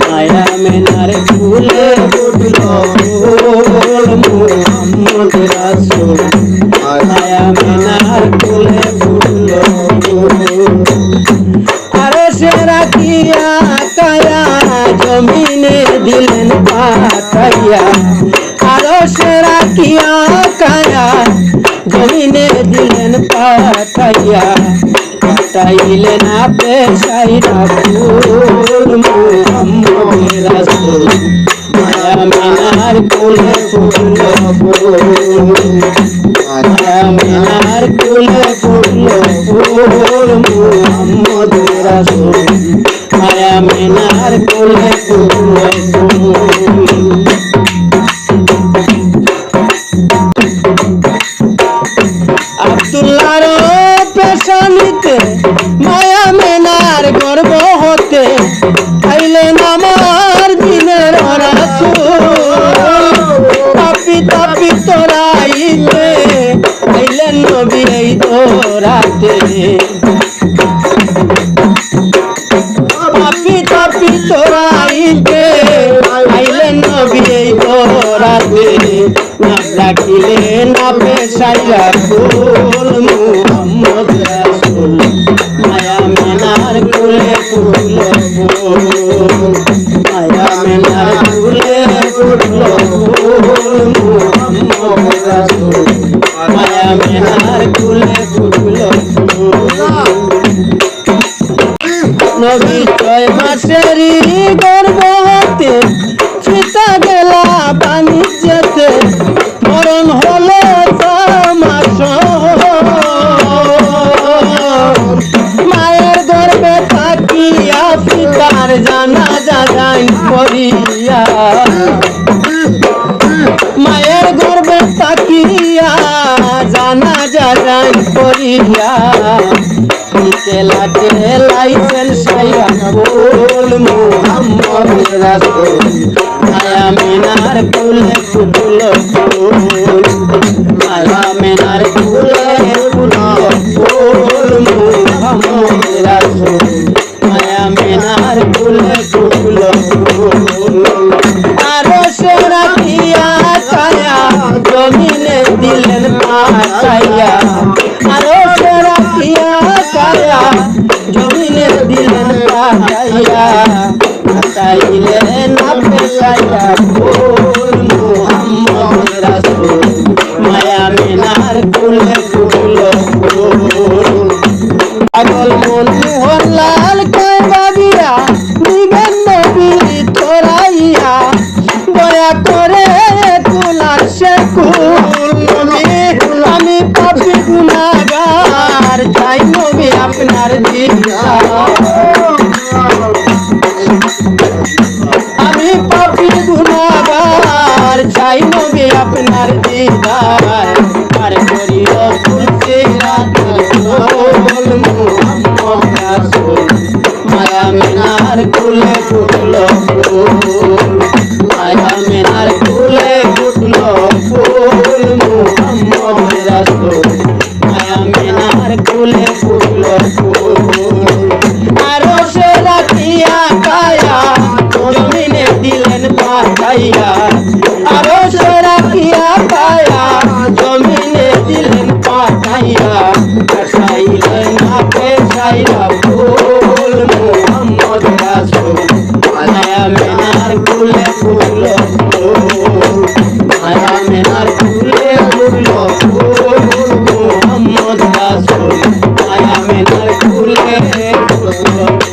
মায়া মেনার ফুলে ফুটল ফুল মোহাম্মদ রাসূল। মায়া মেনার ফুলে ফুটল আরে সে রাখিয়া কায়া জমিনে দিলেন পাতাইয়া আরও সে রাখিয়া কায়া জমিনে দিলেন পাতাইয়া পাতাইলে না পেশাইরা ফুল মোহাম্মদ রাসূল মায়া মিনার কোলে ফুল এই তোরাতে পাপি তাপি তোরাইতে আইলেন নবী এই তোরাতে না ডাকিলে না পেশাইয়া নবী ছয় মাসেরই সীতা গেলা বাণিজ্যতে মরণ হলো মাস মায়ের গর্বে থাকিয়া সীতার জানা যাই করিয়া। মায়ের গর্বে তাকিয়া জানা যাই করিয়া। কেলাতে লাইসেন সাইয়া ফুল মোহাম্মদ রাসূল। মায়া মিনার ফুলে ফুল ফুল মায়া মিনার ফুলে ফুল ফুল মোহাম্মদ রাসূল। মায়া মিনার ফুলে ফুল দিলেন আরও আমি পাপি গুনাগার চাই নবী আপনার দিদার। পাঠাইয়া পাঠাইলেন না পেশাইয়া ফুল, মোহাম্মদ রাসূল। মায়া মিনার ফুল ফুল। মায়া মিনার কুলে ফুল ফুল, মোহাম্মদ রাসূল। মায়া মিনার কুলে ফুল।